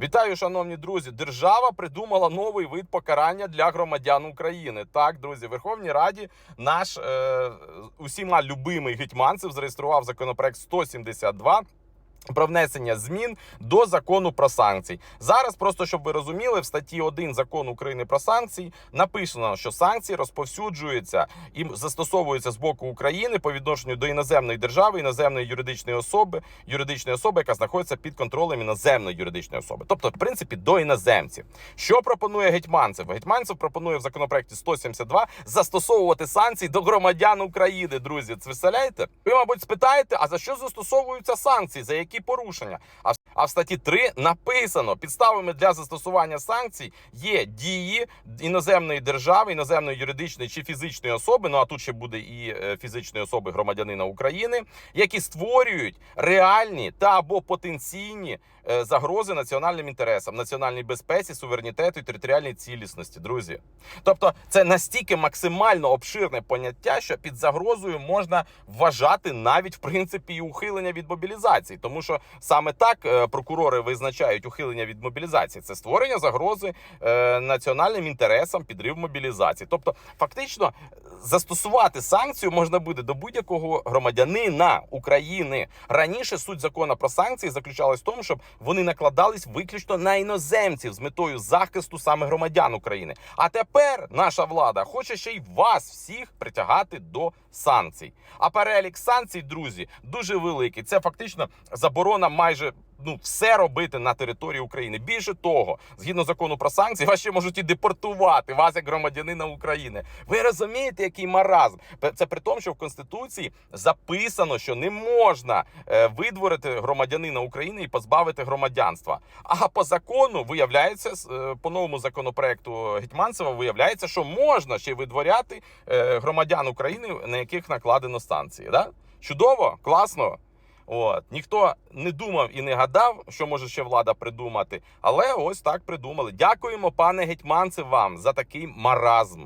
Вітаю, шановні друзі. Держава придумала новий вид покарання для громадян України. Так, друзі, Верховній Раді наш е, усіма любимий гетьманцев зареєстрував законопроект 172 про внесення змін до закону про санкції. Зараз, просто щоб ви розуміли, в статті 1 закону України про санкції написано, що санкції розповсюджуються і застосовуються з боку України по відношенню до іноземної держави, іноземної юридичної особи, юридичної особи, яка знаходиться під контролем іноземної юридичної особи, тобто, в принципі, до іноземців. Що пропонує Гетьманцев? Гетьманцев пропонує в законопроекті 172 застосовувати санкції до громадян України. Друзі, це представляєте? Ви, мабуть, спитаєте, а за що застосовуються санкції? За які порушення? А в- статті 3 написано: підставами для застосування санкцій є дії іноземної держави, іноземної юридичної чи фізичної особи. Ну а тут ще буде і е, фізичної особи громадянина України, які створюють реальні та або потенційні загрози національним інтересам, національній безпеці, суверенітету і територіальній цілісності. Друзі, тобто це настільки максимально обширне поняття, що під загрозою можна вважати навіть в принципі і ухилення від мобілізації, тому що саме так е, прокурори визначають ухилення від мобілізації. Це створення загрози е, національним інтересам, підрив мобілізації. Тобто, фактично, застосувати санкцію можна буде до будь-якого громадянина України. Раніше суть закону про санкції заключалась в тому, щоб вони накладались виключно на іноземців з метою захисту саме громадян України. А тепер наша влада хоче ще й вас всіх притягати до санкцій. А перелік санкцій, друзі, дуже великий. Це фактично заборона майже. Ну, все робити на території України. Більше того, згідно закону про санкції, вас ще можуть і депортувати вас як громадянина України. Ви розумієте, який маразм? Це при тому, що в конституції записано, що не можна е, видворити громадянина України і позбавити громадянства. А по закону виявляється, е, по новому законопроекту Гетьманцева виявляється, що можна ще видворяти е, громадян України, яких накладено санкції. Да? Чудово, класно. От ніхто не думав і не гадав, що може ще влада придумати, але ось так придумали. Дякуємо, пане гетьманце, вам за такий маразм.